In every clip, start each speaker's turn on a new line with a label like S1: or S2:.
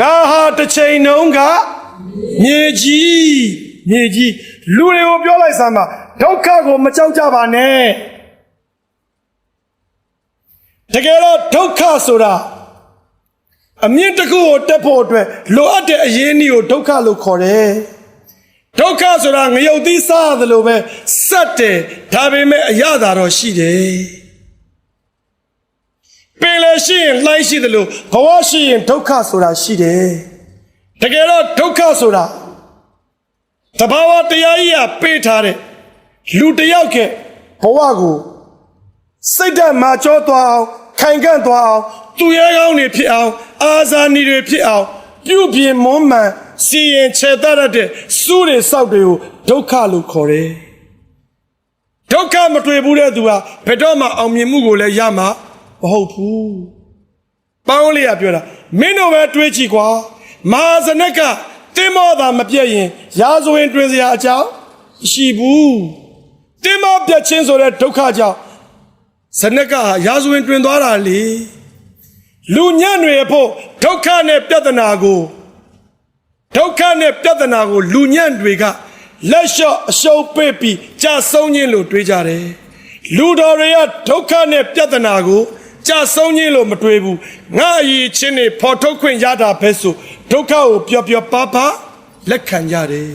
S1: ငါဟာတစ်ချိန်နှုံးကမြေကြီးမြေကြီးလူတွေကိုပြောလိုက်စမ်းပါဒုက္ခကိုမကြောက်ကြပါနဲ့တကယ်တော့ဒုက္ခဆိုတာအမြင့်တစ်ခုကိုတက်ဖို့အတွက်လိုအပ်တဲ့အရင်းအနှီးကိုဒုက္ခလို့ခေါ်တယ်ဒုက္ခဆိုတာငရုတ်သီးစားရတယ်လို့ပဲစက်တယ်ဒါပေမဲ့အရသာတော့ရှိတယ် ပင်လည်းရှိရင်လှိုင်းရှိတယ်လို့ဘဝရှိရင်ဒုက္ခဆိုတာရှိတယ်တကယ်တော့ဒုက္ခဆိုတာတဘာဝတရားကြီးကပေးထားတဲ့လူတစ်ယောက်ကဘဝကိုစိတ်ဓာတ်မာကျောသွားအောင်ခိုင်ခန့်သွားအောင်သူရဲကောင်းတွေဖြစ်အောင် အာဇာနည်တွေဖြစ်အောင်ပြုပြင်မွမ်းမံစီရင်ခြေတတ်တဲ့စုတွေစောက်တွေကိုဒုက္ခလို့ခေါ်တယ်ဒုက္ခမတွေ့ဘူးတဲ့သူဟာဘယ်တော့မှအောင်မြင်မှုကိုလည်းရမှာမ ဟုတ်ဘူးပေါင်းလေးကပြောတာမင်းတို့ပဲတွေးကြည့်ကွာမဟာဇနက်ကတင်းမောသာမပြည့်ရင်ရာဇဝင်တွင်စရာအကြောင်းမရှိဘူးတင်းမောပြတ်ချင်းဆိုတဲ့ဒုက္ခကြောင့်ဇနက်ကဟာရာဇဝင်တွင်သွားတာလေလူညံ့တွေဖို့ဒုက္ခနဲ့ပြဿနာကိုဒုက္ခနဲ့ပြဿနာကို လူညံ့တွေကလက်လျှော့အရှုံးပေးပြီးကြာဆုံးခြင်းလို့တွေးကြတယ်လူတော်တွေကဒုက္ခနဲ့ပြဿနာကို ကြာဆုံးခြင်းလို့မတွေးဘူးငါအရေးချင်းနေဖော်ထုတ်ခွင့်ရတာပဲဆိုဒုက္ခကိုပျော်ပျော်ပါပါလက်ခံကြတယ်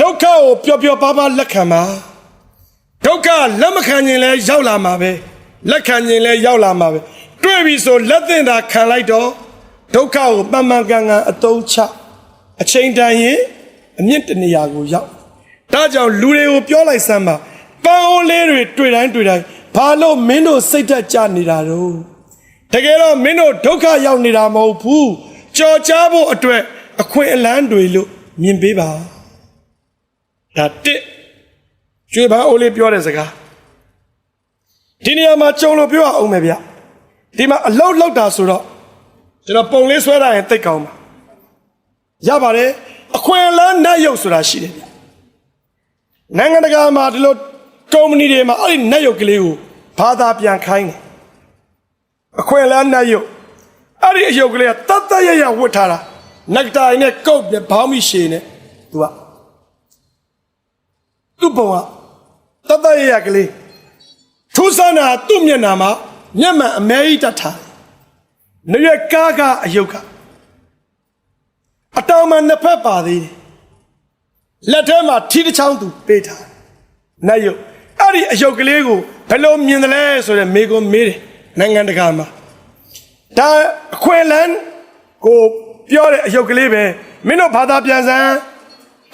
S1: ဒုက္ခကိုပျော်ပျော်ပါပါလက်ခံပါဒုက္ခလက်မခံခြင်းလဲရောက်လာမှာပဲလက်ခံခြင်းလဲရောက်လာမှာပဲတွေ့ပြီဆိုလက်သင့်တာခံလိုက်တော့ဒုက္ခကိုမှန်မှန်ကန်ကန်အသုံးချအချိန်တန်ရင်အမြင့်တနေရာကိုရောက်ဒါကြောင့်လူတွေကိုပြောလိုက်စမ်းပါပန်းအိုးလေးတွေတွေ့တိုင်းတွေ့တိုင်း ဘာလို့မင်းတို့စိတ်သက်ကြနေတာတော့တကယ်တော့မင်းတို့ဒုက္ခရောက်နေတာမဟုတ်ဘူးကြော်ကြားဖို့အတွက်အခွင့်အလန်းတွေလို့မြင်ပေးပါဒါတစ်ကျွေးပန်းအိုးလေးပြောတဲ့စကားဒီနေရာမှာကြုံလို့ပြောအောင်မယ်ဗျဒီမှာအလောက်လောက်တာဆိုတော့ကျွန်တော်ပုံလေးဆွဲတာရင်တိတ်ကောင်းပါရပါတယ်အခွင့်အလန်းနဲ့ရုပ်ဆိုတာရှိတယ်ဗျနိုင်ငံတကာမှာဒီလို ကုမ္ပဏီတွေမှာအဲ့ဒီနဲ့ရုပ်ကလေးကိုဘာသာပြန်ခိုင်းတယ်အခွင့်အလန်းနဲ့ရုပ်အဲ့ဒီအယုတ်ကလေးကတတ်တတ်ရရဝတ်ထားတာနက်တိုင်နဲ့ကုတ်နဲ့ဘောင်းမီရှည်နဲ့သူကသူ့ပုံကတတ်တတ်ရရကလေးထူးဆန်းတာသူ့မျက်နှာမှာမျက်မှန်အမဲကြီးတတ်ထားတယ်။နေရကားကအယုတ်ကအတောင်မှနှစ်ဖက်ပါသေးတယ်။လက်ထဲမှာထီးတစ်ချောင်းသူပေးထားတယ်။နတ်ယုတ် အဲ့ဒီအယုတ်ကလေးကိုဘယ်လိုမြင်တယ်လဲဆိုတော့မေကွန်မေးတယ်နိုင်ငံတကာမှာဒါအခွင့်အလန်းကိုပြောတဲ့အယုတ်ကလေးပဲမင်းတို့ဘာသာပြန်စမ်း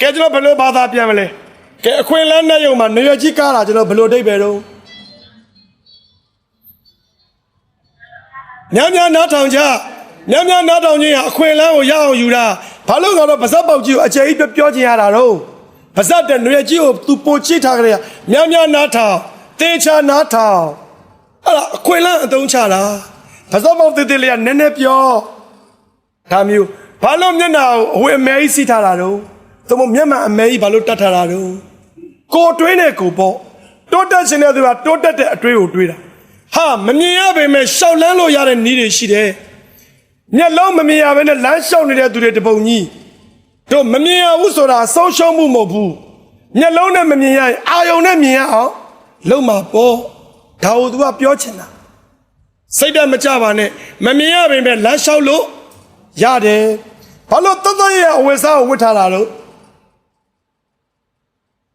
S1: ကဲကျွန်တော်ဘယ်လိုဘာသာပြန်မလဲကဲအခွင့်အလန်းနဲ့ယုံမှာနေရကြီးကားတာကျွန်တော်ဘယ်လိုအဓိပ္ပာယ်တော့ညများနားထောင်ကြညများနားထောင်ခြင်းဟာအခွင့်အလန်းကိုရအောင်ယူတာဘာလို့ဆိုတော့ဗဇက်ပေါက်ကြီးကိုအကျယ်ကြီးပြောချင်ရတာတော့ ဗဇက်တဲ့နေရကြီးကိုသူပိုချိထားကြရညများနားထောင်တေချာနားထောင်အဲ့ဒါအခွင့်အလန်းအသုံးချတာဗဇက်ပေါက်တေးသေးလေးကနည်းနည်းပြောဒါမျိုးဘာလို့မျက်နှာကိုအဝတ်အမဲကြီးစီးထားတာတော့သို့မဟုတ်မျက်မှန်အမဲကြီးဘာလို့တတ်ထားတာတော့ကိုတွေးနေကိုပေါ့တိုးတက်ခြင်းတဲ့သူကတိုးတက်တဲ့အတွေးကိုတွေးတာဟာမမြင်ရပေမဲ့ရှောက်လန်းလို့ရတဲ့နည်းတွေရှိတယ်မျက်လုံးမမြင်ရဘဲနဲ့လမ်းလျှောက်နေတဲ့သူတွေတပုံကြီး တို့မမြင်ရဘူးဆိုတာဆုံးရှုံးမှုမဟုတ်ဘူးမျက်လုံးနဲ့မမြင်ရရင်အာယုံနဲ့မြင်ရအောင်လုံးမှာပေါ့ဒါကိုသူကပြောချင်တာစိတ်ဓာတ်မကြပါနဲ့မမြင်ရပေမဲ့လမ်းလျှောက်လို့ရတယ်ဘာလို့တတ်တတ်ရဲ့အဝယ်စားကိုဝတ်ထားတာလို့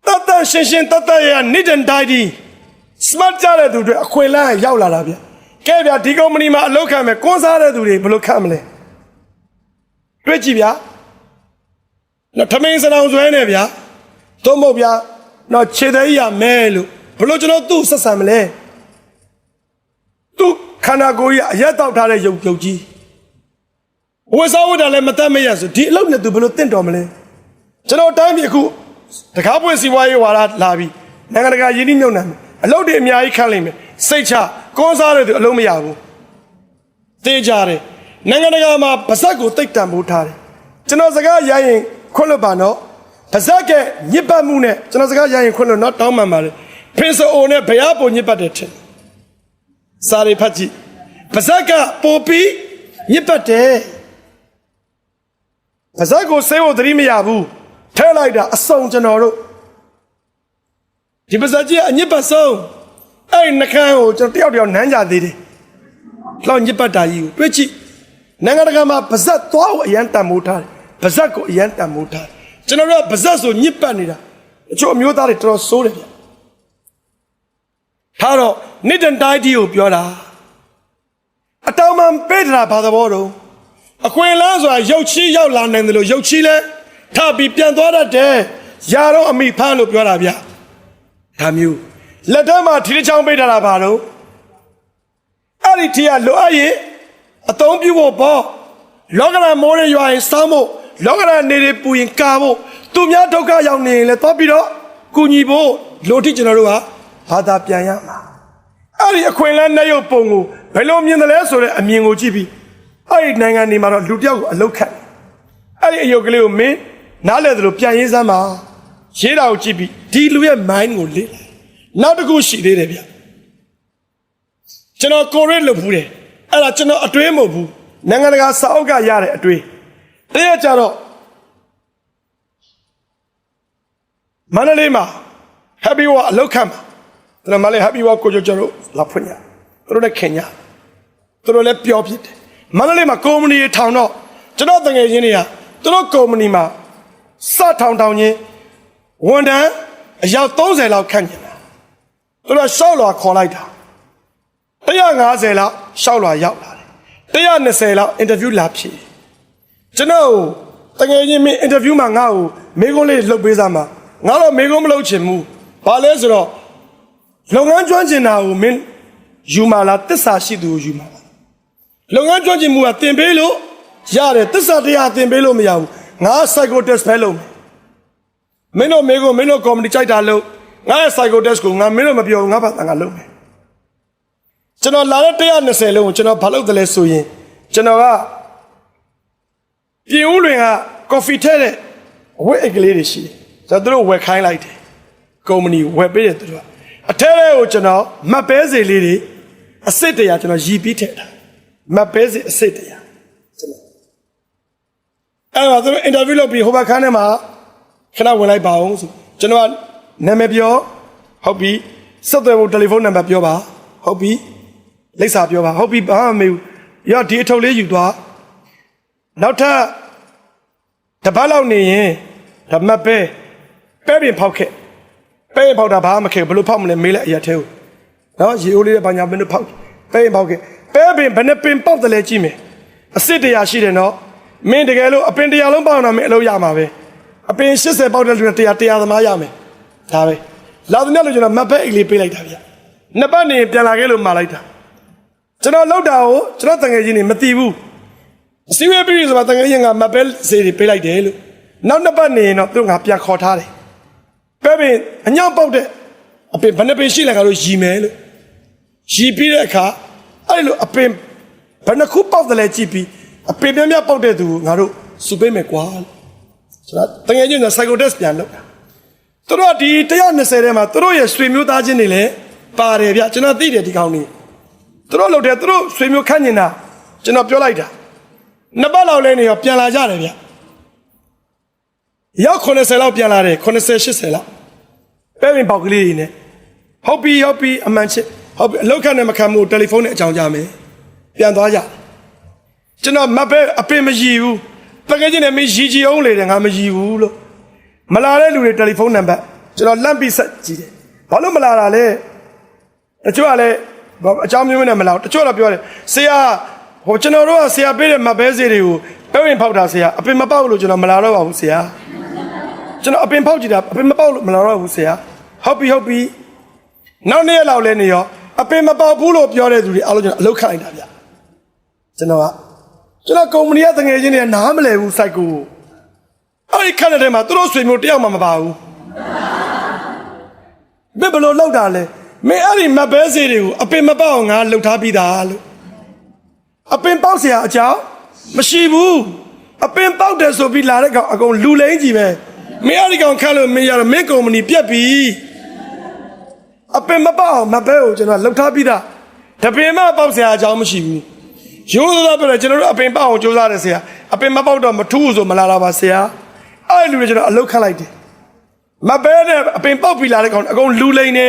S1: တတ်တတ်ရှင်းရှင်းတတ်တတ်ရဲ့ need and tidy smart ကြတဲ့သူတွေအခွင့်အလမ်းရောက်လာတာဗျကဲဗျဒီကုမ္ပဏီမှာအလုပ်ခံမယ်ကွန်စားတဲ့သူတွေဘယ်လိုခံမလဲတွေ့ကြည့်ဗျ နော်ထမင်းစလောင်ဆွဲနေဗျသို့မဟုတ်ဗျနော်ခြေသေးရမဲလို့ဘယ်လိုကျွန်တော်သူ့ဆက်ဆံမလဲသူ့ခန္ဓာကိုယ်ကြီးအရက်တောက်ထားတဲ့ရုပ်ရုပ်ကြီးဝေစားဝတ်တာလည်းမတတ်မရဆိုဒီအလုပ်နဲ့သူဘယ်လိုတင့်တော်မလဲကျွန်တော်တိုင်းပြည်အခုတကားပွင့်စီဝါရေးဝါဒလာပြီးနိုင်ငံတကာယင်းနှိမ့်ညွန့်နေမယ်အလုပ်တွေအများကြီးခန့်လိမ့်မယ်စိတ်ချကွန်စားတဲ့သူအလုံးမရဘူးသိကြတယ်နိုင်ငံတကာမှာဗဇက်ကိုတိတ်တံပိုးထားတယ်ကျွန်တော်စကားရရင် ခွတ်လွတ်ပါနော်ဗဇက်ကညစ်ပတ်မှုနဲ့ကျွန်တော်စကားရရင်ခွတ်လွတ်နော်တောင်းပန်ပါလေပင်စအိုနဲ့ဘုရားပုံညစ်ပတ်တယ်ထင်စာရိဖတ်ကြည့်ဗဇက်ကပိုပြီးညစ်ပတ်တယ်ပါဇက်ကိုဆေးဖို့သတိမရဘူးထဲလိုက်တာအစုံကျွန်တော်တို့ဒီပါဇက်ကြီးကအညစ်ပတ်ဆုံးအဲ့ဒီနှကန်းကိုကျွန်တော်တယောက်တယောက်နမ်းကြသေးတယ်လောက်ညစ်ပတ်တာကြီးကိုတွေ့ကြည့်နိုင်ငံတကာမှာပါဇက်သွားကိုအရန်တန်မိုးထားတယ် ပါဇက်ကိုအရန်တန်မိုးထားတယ်ကျွန်တော်တို့ကပါဇက်ဆိုညစ်ပတ်နေတာအချို့အမျိုးသားတွေတော်တော်ဆိုးတယ်ဗျထားတော့နိဒန်တိုင်းတီကိုပြောတာအတောင်မှပေးတာဘာသဘောတော့အခွင့်အလမ်းဆိုတာရုပ်ချီးရောက်လာနိုင်တယ်လို့ရုပ်ချီးလဲထပ်ပြီးပြန်သွားတတ်တယ်။ယာတော့အမိဖမ်းလို့ပြောတာဗျ။ဒါမျိုးလက်ထဲမှာထီးတစ်ချောင်းပေးထားတာပါတော့အဲ့ဒီထီးကလိုအပ်ရင်အသုံးပြုဖို့ပေါ့လောကရန်မိုးရရွာရင်စောင်းဖို့ လောကရန်နေတွေပူရင်ကာဖို့သူများဒုက္ခရောက်နေရင်လည်းသွားပြီးတော့ကုညီဖို့လိုထိကျွန်တော်တို့ကဘာသာပြန်ရမှာအဲ့ဒီအခွင့်အလမ်းနဲ့ရုပ်ပုံကိုဘယ်လိုမြင်တယ်လဲဆိုတဲ့အမြင်ကိုကြည့်ပြီးအဲ့ဒီနိုင်ငံတွေမှာတော့လူတစ်ယောက်ကိုအလုတ်ခတ်အဲ့ဒီအယုတ်ကလေးကိုမင်းနားလဲသလိုပြန်ရေးစမ်းပါရေးတာကိုကြည့်ပြီးဒီလူရဲ့ mind ကိုလေ့လာနောက်တစ်ခုရှိသေးတယ်ဗျကျွန်တော်ကိုရစ်လုပ်ဘူးတယ်အဲ့ဒါကျွန်တော်အတွေးမဟုတ်ဘူးနိုင်ငံတကာစာအုပ်ကရတဲ့အတွေး တရက်ကြတော့မန္တလေးမှာ happy wa အလုတ်ခတ်မှာကျွန်တော်မလေး happy wa ကိုကျော်ကျော်တို့လာဖွင့်ရသူတို့လည်းခင်ညာသူတို့လည်းပြောဖြစ်တယ်မန္တလေးမှာကုမ္ပဏီတွေထောင်တော့ကျွန်တော်တငယ်ချင်းတွေကသူတို့ကုမ္ပဏီမှာစထောင်ထောင်ချင်းဝန်ထမ်းအယောက်30လောက်ခန့်ကျင်တာသူတို့ရှောက်လွာခေါ်လိုက်တာ150လောက်ရှောက်လွာရောက်လာတယ်120လောက်အင်တာဗျူးလာဖြေ ကျွန်တော်တငယ်ချင်းမင်းအင်တာဗျူးမှာငါ့ကိုမေးခွန်းလေးလှုပ်ပေးစားမှာငါတော့မေးခွန်းမလှုပ်ချင်ဘူးဘာလဲဆိုတော့လုပ်ငန်းကျွမ်းကျင်တာကိုမင်းယူမာလားတစ္ဆာရှိသူကိုယူမာလားလုပ်ငန်းကျွမ်းကျင်မှုကတင်ပေးလို့ရတယ်သစ္စာတရားတင်ပေးလို့မရဘူးငါ psycho test ပဲလုပ်မယ်မင်းတို့မေကိုမင်းတို့ comedy ကြိုက်တာလို့ငါရဲ့ psycho test ကိုငါမင်းတို့မပြောဘူးငါဘာသာငါလုပ်မယ်ကျွန်တော်လာတဲ့120လုံးကိုကျွန်တော်ဘာလုပ်တယ်လဲဆိုရင်ကျွန်တော်က ပြင်ဦးလွင်က coffee ထဲတဲ့အဝတ်အိတ်ကလေးတွေရှိတယ်ကျွန်တော်တို့ဝယ်ခိုင်းလိုက်တယ်ကုမ္ပဏီဝယ်ပေးတယ်သူတို့ကအထဲထဲကိုကျွန်တော်မတ်ပဲစီလေးတွေအစ်စ်တရာကျွန်တော်ရည်ပြီးထည့်တာမတ်ပဲစီအစ်စ်တရားကျွန်တော်အဲ့တော့သူတို့အင်တာဗျူးလုပ်ပြီးဟိုဘက်ခန်းထဲမှာခဏဝင်လိုက်ပါအောင်ဆိုကျွန်တော်ကနာမည်ပြောဟုတ်ပြီဆက်သွယ်ဖို့တယ်လီဖုန်းနံပါတ်ပြောပါဟုတ်ပြီလိပ်စာပြောပါဟုတ်ပြီဘာမှမမေးဘူးရောဒီအထုပ်လေးယူသွား နောက်ထပ်တစ်ပတ်လောက်နေရင်ဓမ္မပဲပဲပင်ဖောက်ခဲ့ပဲပင်ဖောက်တာဘာမှမခဲ့ဘူးဘယ်လိုဖောက်မလဲမေးလိုက်အရာသေးဘူးနော်ရေအိုးလေးနဲ့ဘာညာမင်းတို့ဖောက်ပဲရင်ဖောက်ခဲ့ပဲပင်ဘယ်နဲ့ပင်ပေါက်တယ်လဲကြည့်မယ်အစ်စ်တရားရှိတယ်နော်မင်းတကယ်လို့အပင်တရားလုံးပေါက်တာမင်းအလုပ်ရမှာပဲအပင်80ပေါက်တဲ့လူနဲ့တရားတရားသမားရမယ်ဒါပဲလာသမျှလို့ကျွန်တော်မတ်ပဲအိတ်လေးပေးလိုက်တာဗျနှစ်ပတ်နေပြန်လာခဲ့လို့မှာလိုက်တာကျွန်တော်လောက်တာကိုကျွန်တော်တငယ်ချင်းတွေမသိဘူး အစည်းအဝေးပြီးဆိုတော့တငယ်ချင်းကမတ်ပဲစေးတွေပေးလိုက်တယ်လို့နောက်နှစ်ပတ်နေရင်တော့သူကငါပြန်ခေါ်ထားတယ်ပဲပင်အညောင်းပေါက်တဲ့အပင်ဘယ်နှပင်ရှိလဲကတော့ရီမယ်လို့ရီပြီးတဲ့အခါအဲ့လိုအပင်ဘယ်နှခုပေါက်တယ်လဲကြည့်ပြီးအပင်များများပေါက်တဲ့သူကိုငါတို့စုပေးမယ်ကွာလို့ကျွန်တော်တကယ်ချင်းက psycho test ပြန်လုပ်တာသူတို့ကဒီ120ထဲမှာသူတို့ရဲ့ဆွေမျိုးသားချင်းတွေလည်းပါတယ်ဗျကျွန်တော်သိတယ်ဒီကောင်းနေသူတို့လုပ်တယ်သူတို့ဆွေမျိုးခန့်နေတာကျွန်တော်ပြောလိုက်တာ နှစ်ပတ်လောက်လဲနေရောပြန်လာကြတယ်ဗျရောက်80လောက်ပြန်လာတယ်80 80လောက်ပဲပင်ပေါက်ကလေးတွေနဲ့ဟုတ်ပြီဟုတ်ပြီအမှန်ချစ်ဟုတ်ပြီအလောက်ခနဲ့မခံမှုတယ်လီဖုန်းနဲ့အကြောင်းကြမယ်ပြန်သွားကြကျွန်တော်မပဲအပင်မရည်ဘူးတကယ်ချင်းနဲ့မရည်ကြည်အောင်လေတယ်ငါမရည်ဘူးလို့မလာတဲ့လူတွေတယ်လီဖုန်းနံပါတ်ကျွန်တော်လန့်ပြီးဆက်ကြည့်တယ်ဘာလို့မလာတာလဲတချို့ကလည်းအကြောင်းမျိုးမျိုးနဲ့မလာဘူးတချို့တော့ပြောတယ်ဆရာ ဟိုကျွန်တော်တို့ကဆရာပေးတဲ့မပဲစေးတွေကိုပဲဝင်ဖောက်တာဆရာအပင်မပေါက်လို့ကျွန်တော်မလာတော့ပါဘူးဆရာကျွန်တော်အပင်ဖောက်ကြည့်တာအပင်မပေါက်လို့မလာတော့ဘူးဆရာဟုတ်ပြီဟုတ်ပြီနောက်နေ့ရက်လောက်လဲနေရောအပင်မပေါက်ဘူးလို့ပြောတဲ့သူတွေအားလုံးကျွန်တော်အလုပ်ခန့်လိုက်တာဗျကျွန်တော်ကကျွန်တော်ကုမ္ပဏီကတငယ်ချင်းတွေကနားမလဲဘူးစိုက်ကိုအဲ့ဒီခန့်တဲ့ထဲမှာသူတို့ဆွေမျိုးတယောက်မှမပါဘူးဘယ်ဘလို့လောက်တာလဲမင်းအဲ့ဒီမပဲစေးတွေကိုအပင်မပေါက်အောင်ငါလှုပ်ထားပြီးသားလို့ အပင်ပေါက်เสียအကြောင်းမရှိဘူးအပင်ပေါက်တယ်ဆိုပြီးလာတဲ့ကောင်အကုန်လူလိမ့်ကြီးပဲမင်းအဲ့ဒီကောင်ခန့်လို့မင်းရတော့မင်းကုမ္ပဏီပြက်ပြီ အပင်မပေါက်အောင်မပဲကိုကျွန်တော်လှုပ်ထားပြီးသားတပင်မပေါက်ဆရာအကြောင်းမရှိဘူးရိုးသားသားပြောတယ်ကျွန်တော်တို့အပင်ပေါက်အောင်ကြိုးစားတယ်ဆရာ အပင်မပေါက်တော့မထူးဘူးဆိုမလာတာပါဆရာအဲ့လူတွေကျွန်တော်အလုတ်ခတ်လိုက်တယ်မပဲနဲ့အပင်ပေါက်ပြီးလာတဲ့ကောင်အကုန်လူလိန်နေ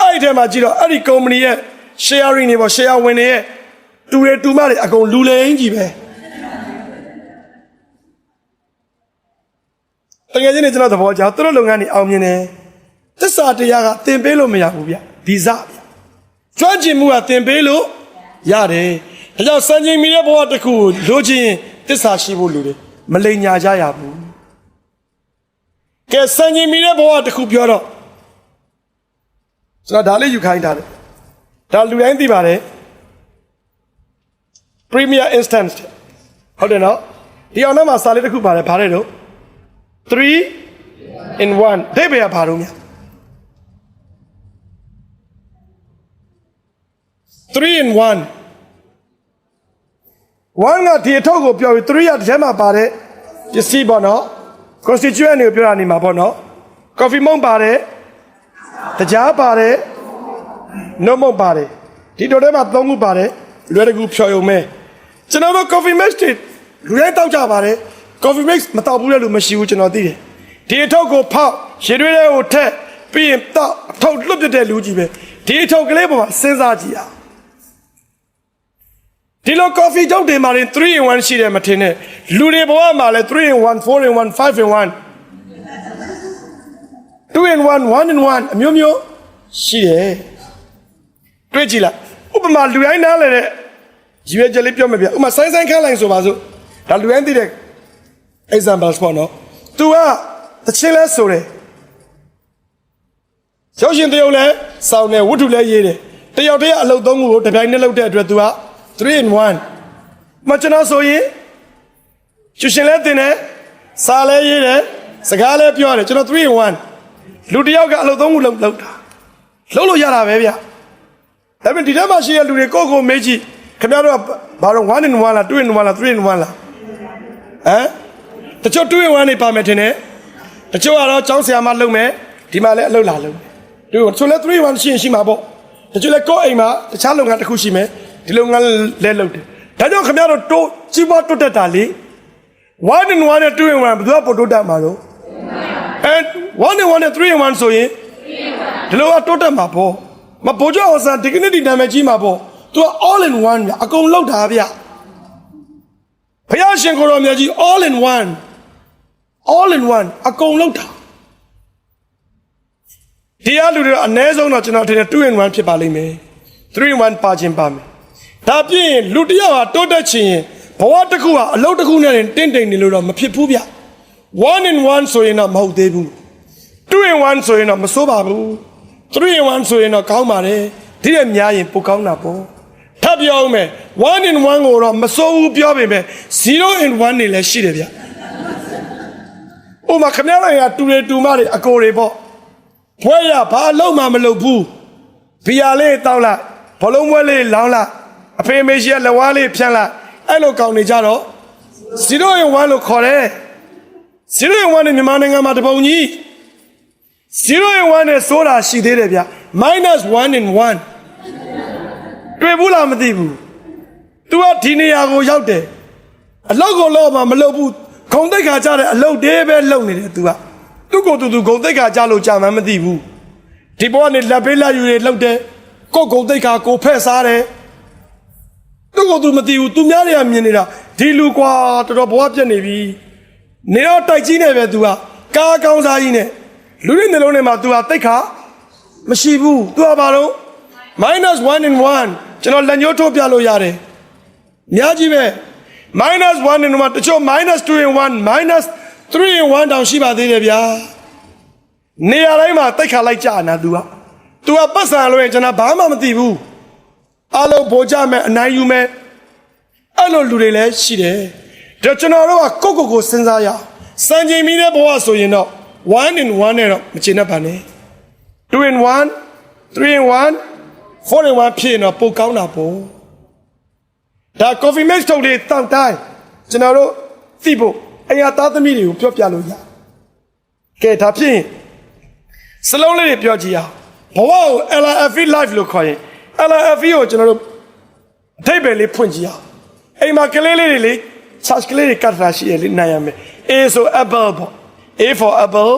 S1: အဲ့ဒီထဲမှာကြည့်တော့အဲ့ဒီကုမ္ပဏီရဲ့ sharing တွေပေါ့ share ဝင်တွေရဲ့ တူတွေတူမတွေအကုန်လူလိန်ကြီးပဲတကယ်ချင်းနေကျွန်တော်သဘောကျသူတို့လုပ်ငန်းတွေအောင်မြင်တယ်သစ္စာတရားကသင်ပေးလို့မရဘူးဗျဗီဇဗျကျွမ်းကျင်မှုကသင်ပေးလို့ရတယ်ဒါကြောင့်စံချိန်မီတဲ့ဘဝတစ်ခုကိုလိုချင်ရင်သစ္စာရှိဖို့လိုတယ်မလိန်ညာကြရဘူးကဲစံချိန်မီတဲ့ဘဝတစ်ခုပြောတော့ကျွန်တော်ဒါလေးယူခိုင်းထားတယ်ဒါလူတိုင်းသိပါတယ် Premier Instance ဟုတ်တယ်နော်ဒီအောင်ထဲမှာစာလေးတစ်ခုပါတယ်ဗါတဲ့တော့3 in 1ဒိဗေကဘာလို့မြ3 in 1 1ကဒီအထုပ်ကိုပြောပြီး3ကဒီထဲမှာပါတဲ့ပစ္စည်းပေါ့နော် constituent တွေကိုပြောတာနေမှာပေါ့နော် coffee မုန့်ပါတယ်တကြားပါတယ်နှုတ်မုန့်ပါတယ်ဒီတော့ထဲမှာ3ခုပါတယ်လွယ်တကူဖြော်ရုံပဲ ကျွန်တော်တို့ coffee mix တွေလူတိုင်းတောက်ကြပါတယ် coffee mix မတောက်ဘူးလေလို့မရှိဘူးကျွန်တော်သိတယ်ဒီအထုပ်ကိုဖောက်ရေတွေးတွေကိုထက်ပြီးရင်တောက်အထုပ်လွတ်ပြတဲ့လူကြီးပဲဒီအထုပ်ကလေးပေါ်မှာစဉ်းစားကြည့်အောင်ဒီလို coffee ထုတ်တင်มาရင်3 in 1ရှိတယ်မထင်နဲ့လူတွေဘဝမှာလည်း3 in 1 4 in 1 5 in 1 2 in 1 1 in 1အမျိုးမျိုးရှိတယ်တွေ့ကြည့်လိုက်ဥပမာလူတိုင်းနားလည်တဲ့ ရွေးချက်လေးပြောမယ်ဗျဥပမာဆိုင်းဆိုင်းခန်းလိုက်ဆိုပါစို့ဒါလူတိုင်းသိတဲ့ examples ပေါ့နော် तू ကတချင်းလဲဆိုတယ်ကျောင်းရှင်တယောက်လဲစောင်းတယ်ဝတ္ထုလဲရေးတယ်တယောက်တည်းအလုပ်သုံးခုကိုတစ်ပြိုင်နက်လုပ်တဲ့အတွက် तू က3 in 1မကျွန်တော်ဆိုရင်ကျရှင်လဲတင်တယ်စာလဲရေးတယ်စကားလဲပြောတယ်ကျွန်တော်3 in 1လူတယောက်ကအလုပ်သုံးခုလုပ်လုပ်တာလုပ်လို့ရတာပဲဗျဒါပေမဲ့ဒီထဲမှာရှိတဲ့လူတွေကိုယ့်ကိုယ်မေးကြည့် ခင်ဗျားတို့ကဘာလို့1 in 1လား2 in 1လား3 in 1လားဟမ်တချို့2 in 1နေပါမယ်ထင်တယ်တချို့ကတော့ចောင်းဆရာမလုပ်မယ်ဒီမှာလည်းအလုပ်လာလုပ်တယ်တချို့တချို့လည်း3 in 1ရှိရင်ရှိမှာပေါ့တချို့လည်းကိုယ့်အိမ်မှာတခြားလုပ်ငန်းတစ်ခုရှိမယ်ဒီလုပ်ငန်းလည်းလုပ်တယ်ဒါကြောင့်ခင်ဗျားတို့တိုးကြီးပွားတိုးတက်တာလေ1 in 1နဲ့2 in 1ဘယ်သူကပိုတိုးတက်မှာလို့အဲ1 in 1နဲ့3 in 1ဆိုရင်ဒီလိုကတိုးတက်မှာပေါ့မဘိုးကျော်အောင်ဆန်ဒီကနေ့ဒီနာမည်ကြီးမှာပေါ့ သူက all in one ဗျအကုန်လောက်တာဗျဖယားရှင်ကိုတော်မြတ်ကြီး all in one all in one အကုန်လောက်တာတရားလူတွေတော့အ ਨੇ ဆုံးတော့ကျွန်တော်ထင်တယ်2 in 1ဖြစ်ပါလိမ့်မယ်3 in 1ပါခြင်းပါမယ်ဒါပြည့်ရင် လူတစ်ယောက်ဟာတိုးတက်ချင်ရင်ဘဝတစ်ခုဟာအလုပ်တစ်ခုနဲ့တင့်တိမ်နေလို့တော့မဖြစ်ဘူးဗျ1 in 1ဆိုရင်တော့မဟုတ်သေးဘူး2 in 1ဆိုရင်တော့မစိုးပါဘူး3 in 1ဆိုရင်တော့ကောင်းပါတယ်ဒီတဲ့များရင်ပိုကောင်းတာပေါ့ထ ပ်ပြောအောင်မယ်1 in 1ကိုတော့မစိုးဘူးပြောပေမဲ့0 in 1နေလည်းရှိတယ်ဗျဥပမာခမရလိုက်ရတူတွေတူမတွေအကိုတွေပေါ့ဘွဲရဘာလုံးမှမလုပ်ဘူးဘီယာလေးတောက်လိုက်ဘလုံးဘွဲလေးလောင်းလိုက်အဖေမေရှိရလက်ဝါးလေးဖြန့်လိုက်အဲ့လိုကောင်းနေကြတော့0 in 1လို့ခေါ်တယ်0 in 1နဲ့မြန်မာနိုင်ငံမှာတပုံကြီး0 in 1နဲ့ဆိုတာရှိသေးတယ်ဗျ minus 1 in 1 တွေ့ဘူးလားမသိဘူး तू ကဒီနေရာကိုရောက်တယ်အလောက်ကိုလောက်မှမလောက်ဘူးဂုံတိတ်ခါကြတဲ့အလောက်တည်းပဲလုံနေတယ် तू ကသူ့ကိုယ်သူသူဂုံတိတ်ခါကြလို့ကြာမှမသိဘူးဒီဘောကနေလက်ပေးလက်ယူတွေလောက်တယ်ကိုယ်ဂုံတိတ်ခါကိုဖက်စားတယ်သူ့ကိုယ်သူမသိဘူးသူများတွေကမြင်နေတာဒီလူကွာတော်တော်ဘဝပြတ်နေပြီနေတော့တိုက်ကြီးနေပဲ तू ကကားကောင်းစားကြီးနဲ့လူတွေနှလုံးထဲမှာ तू ကတိတ်ခါမရှိဘူး तू ကဘာလို့ minus 1 in 1 ကျွန်တော်လက်ညှိုးထိုးပြလို့ရတယ်အများကြီးပဲ minus 1 in 1တချို့ minus 2 in 1 minus 3 in 1တောင်ရှိပါသေးတယ်ဗျာနေရာတိုင်းမှာတိတ်ခါလိုက်ကြာနာ तू က तू ကပတ်စံလို့ရင်ကျွန်တော်ဘာမှမသိဘူးအလုံးပိုကြမဲ့အနိုင်ယူမဲ့အဲ့လိုလူတွေလည်းရှိတယ်ဒါကျွန်တော်တို့ကကိုယ့်ကိုယ်ကိုစဉ်းစားရအောင်စံချိန်မီတဲ့ဘဝဆိုရင်တော့1 in 1နဲ့တော့မချင်တတ်ပါနဲ့2 in 1 3 in 1 4 in 1ဖြစ်ရင်တော့ပိုကောင်းတာပေါ့ဒါ coffee mix ထုတ်လေးတောက်တိုင်းကျွန်တော်တို့သိဖို့အရာသားသမီးတွေကိုပြောပြလို့ရကဲဒါဖြစ်ရင်စလုံးလေးတွေပြောကြည့်အောင်ဘဝကို LFE live လို့ခေါ်ရင် LFE ကိုကျွန်တော်တို့အထိပ္ပယ်လေးဖွင့်ကြည့်အောင်အိမ်မှာကလေးလေးတွေလေး search ကလေးတွေကတ်တာရှိရလေနိုင်ရမယ် A ဆို apple ပေါ့ A for apple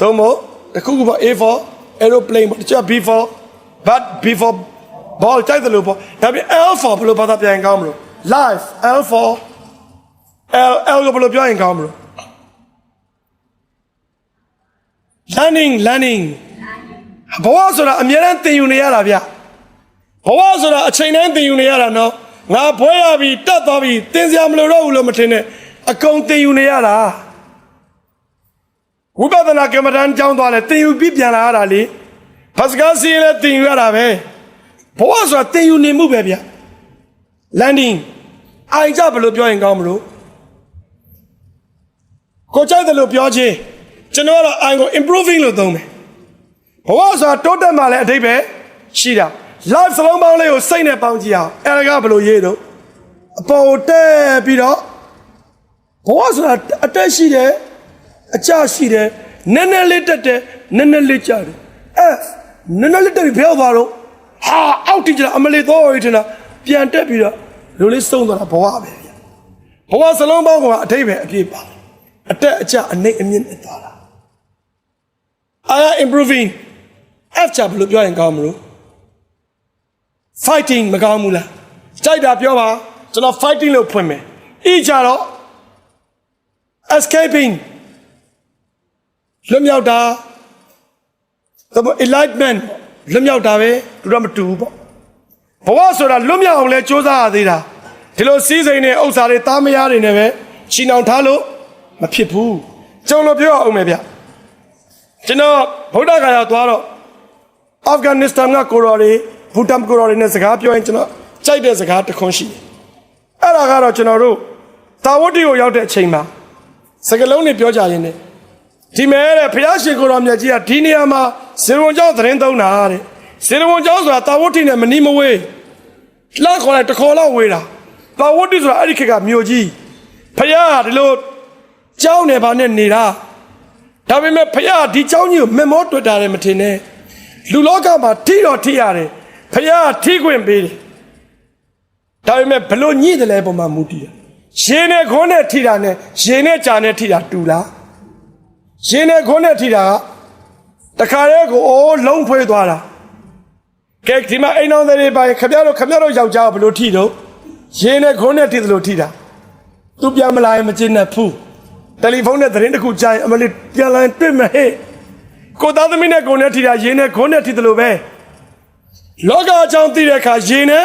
S1: သို့မဟုတ်တစ်ခုခုပေါ့ A for aeroplane ပေါ့တခြား B for but B for ball တိုက်တယ်လို့ပေါ့ဒါပြင် L for ဘယ်လိုဘာသာပြန်ကောင်းမလို့ life L for L L ကိုဘယ်လိုပြောရင်ကောင်းမလို့ learning learning ဘဝဆိုတာအများအားသင်ယူနေရတာဗျဘဝဆိုတာအချိန်တိုင်းသင်ယူနေရတာနော်ငါဘွဲရပြီတတ်သွားပြီသင်စရာမလိုတော့ဘူးလို့မထင်နဲ့အကုန်သင်ယူနေရတာဝိပဿနာကမ္မဋ္ဌာန်းကျောင်းသွားလဲသင်ယူပြီးပြန်လာရတာလေ ဖတ်စကားစီးရင်လည်းသင်ယူရတာပဲဘဝဆိုတာသင်ယူနေမှုပဲဗျ landing အိုင်ကြဘယ်လိုပြောရင်ကောင်းမလို့ကိုကြိုက်တယ်လို့ပြောချင်းကျွန်တော်ကတော့အိုင်ကို improving လို့သုံးမယ်ဘဝဆိုတာတိုးတက်မှလည်းအတိတ်ပဲရှိတာ live စလုံးပေါင်းလေးကိုစိတ်နဲ့ပေါင်းကြည့်အောင်အဲဒါကဘယ်လိုရေးတော့အပေါ်ကိုတက်ပြီးတော့ဘဝဆိုတာအတက်ရှိတယ်အကျရှိတယ်နည်းနည်းလေးတက်တယ်နည်းနည်းလေးကျတယ်အဲ နည်းနည်းလေးတက်ပြီးဘယ်သွားတော့ဟာအောက်တိကျတာအမလေးတော့ရထင်တာပြန်တက်ပြီးတော့လိုလေးစုံသွားတာဘဝပဲဗျဘဝစလုံးပေါင်းကအတိတ်ပဲအပြည့်ပါအတက်အကျအနှိမ့်အမြင့်နဲ့သွားတာ I am improving F ချဘယ်လိုပြောရင်ကောင်းမလို့ fighting မကောင်းဘူးလားကြိုက်တာပြောပါကျွန်တော် fighting လို့ဖွင့်မယ် E ကြတော့ escaping လွတ်မြောက်တာ သဘော enlightenment လွတ်မြောက်တာပဲတူတော့မတူဘူးပေါ့ဘဝဆိုတာလွတ်မြောက်အောင်လဲစ조사ရသေးတာဒီလိုစီးစိမ်နဲ့ဥစ္စာတွေတားမရတွေနဲ့ပဲချီနှောင်ထားလို့မဖြစ်ဘူးကျုံလို့ပြောအောင်မယ်ဗျကျွန်တော်ဗုဒ္ဓဂါယာသွားတော့အာဖဂန်နစ္စတန်ကကိုရော်တွေဘူတန်ကိုရော်တွေနဲ့စကားပြောရင်ကျွန်တော်ကြိုက်တဲ့စကားတစ်ခွန်းရှိတယ်။အဲ့ဒါကတော့ကျွန်တော်တို့တာဝတ္တိကိုရောက်တဲ့အချိန်မှာစကလုံးတွေပြောကြရင်လည်းဒီမဲတဲ့ဘုရားရှင်ကိုရော်မြတ်ကြီးကဒီနေရာမှာ စေဝန်ကျောင်းသတင်းသုံးတာတဲ့စေဝန်ကျောင်းဆိုတာတာဝတိနဲ့မနီးမဝေးလှခေါ်လိုက်တခေါ်လောက်ဝေးတာတာဝတိဆိုတာအဲ့ဒီခေတ်ကမြို့ကြီးဖယားဒီလိုကျောင်းနေပါနဲ့နေတာဒါပေမဲ့ဖယားဒီကျောင်းကြီးကိုမမောတွေ့တာလည်းမထင်နဲ့လူလောကမှာထိတော့ထိရတယ်ဖယားထိခွင့်ပေးတယ်ဒါပေမဲ့ဘလို့ညှိတယ်လဲပုံမှန်မူတည်ရေနဲ့ခွန်းနဲ့ထိတာနဲ့ရေနဲ့ကြာနဲ့ထိတာတူလားရေနဲ့ခွန်းနဲ့ထိတာက တခါတည်းကိုအိုးလုံးဖွေးသွားတာကဲဒီမှာအိမ်တော်တွေပိုင်ခမရတို့ခမရတို့ယောက်ျားကိုဘလို့ထိတော့ရှင်နဲ့ခွန်းနဲ့ထိတယ်လို့ထိတာသူပြန်မလာရင်မကျင်းနဲ့ဖူးတယ်လီဖုန်းနဲ့သတင်းတစ်ခုကြားရင်အမလေးပြန်လာရင်တွေ့မဟဲ့ကိုသားသမီးနဲ့ကိုနဲ့ထီတာရင်းနဲ့ခွန်းနဲ့ထီတယ်လို့ပဲလောကအကြောင်းသိတဲ့အခါရင်းနဲ့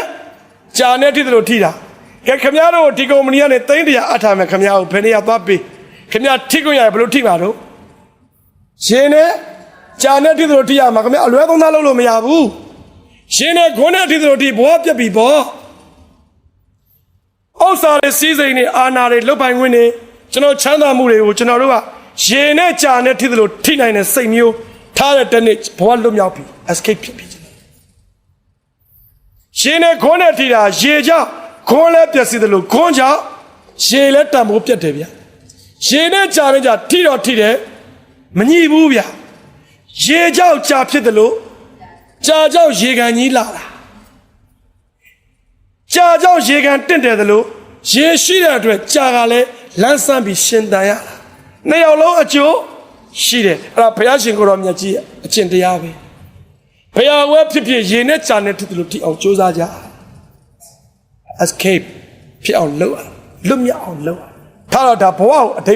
S1: ကြာနဲ့ထီတယ်လို့ထီတာကဲခမရတို့ဒီကုမ္ပဏီကနေသိန်းတရာအထားမယ်ခမရကိုဘယ်နေရာသွားပေးခမရထိခွင့်ရဘယ်လိုထိမှာတော့ရင်းနဲ့ ကြာနဲ့ထီတယ်လို့ထီရမှာခမရအလွဲသုံးသားလုပ်လို့မရဘူးရင်းနဲ့ခွန်းနဲ့ထီတယ်လို့ထီဘဝပြက်ပြီပေါ့ဥစ္စာတွေစီးစိမ်တွေအာဏာတွေလုတ်ပိုင်ခွင့်တွေကျွန်တော်ချမ်းသာမှုတွေကိုကျွန်တော်တို့ကရေနဲ့ကြာနဲ့ထိသလိုထိနိုင်တဲ့စိတ်မျိုးထားတဲ့တနေ့ဘဝလွတ်မြောက်ပြီ escape ဖြစ်ပြီကျွန်တော်ရေနဲ့ခွန်းနဲ့ထိတာရေကြောင့်ခွန်းလည်းပျက်စီးသလိုခွန်းကြောင့်ရေလည်းတံမိုးပြတ်တယ်ဗျရေနဲ့ကြာနဲ့ကြာထိတော့ထိတယ်မညှိဘူးဗျ ရေကြောင့်ကြာဖြစ်သလိုကြာကြောင့်ရေကန်ကြီးလာတာကြာကြောင့်ရေကန်တင့်တယ်သလိုရေရှိတဲ့အတွက်ကြာကလည်းလန်းဆန်းပြီးရှင်တန်ရတာနှစ်ယောက်လုံးအကျိုးရှိတယ်အဲ့ဒါဘုရားရှင်ကိုယ်တော်မြတ်ကြီးရဲ့အကျင့်တရားပဲဘုရားဝဲဖြစ်ဖြစ်ရေနဲ့ကြာနဲ့ဖြစ်တယ်လို့ထိအောင်ကြိုးစားကြ escape ဖြစ်အောင်လုပ်ရလွတ်မြောက်အောင်လုပ်ရထားတော့ဒါဘဝကိုအထိပ္ပယ်